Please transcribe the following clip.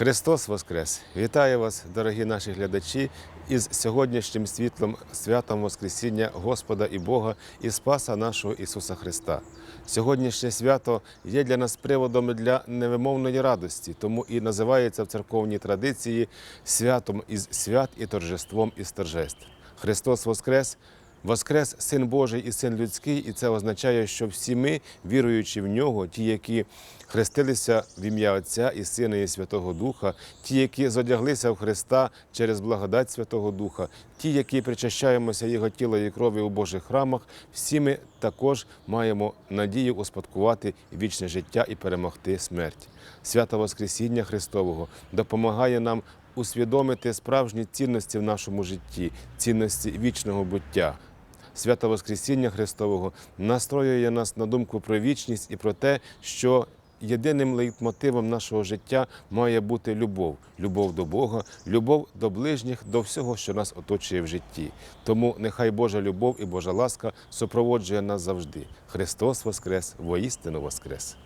Христос Воскрес! Вітаю вас, дорогі наші глядачі, із сьогоднішнім світлом святом Воскресіння Господа і Бога і Спаса нашого Ісуса Христа. Сьогоднішнє свято є для нас приводом для невимовної радості, тому і називається в церковній традиції святом із свят і торжеством із торжеств. Христос Воскрес! Воскрес Син Божий і Син людський, і це означає, що всі ми, віруючи в нього, ті, які хрестилися в ім'я Отця і Сина і Святого Духа, ті, які зодяглися в Христа через благодать Святого Духа, ті, які причащаємося Його тіла і крові у Божих храмах, всі ми також маємо надію успадкувати вічне життя і перемогти смерть. Свято Воскресіння Христового допомагає нам усвідомити справжні цінності в нашому житті, цінності вічного буття. Свято Воскресіння Христового настроює нас на думку про вічність і про те, що єдиним лейтмотивом нашого життя має бути любов, любов до Бога, любов до ближніх, до всього, що нас оточує в житті. Тому нехай Божа любов і Божа ласка супроводжує нас завжди. Христос Воскрес, воістину Воскрес!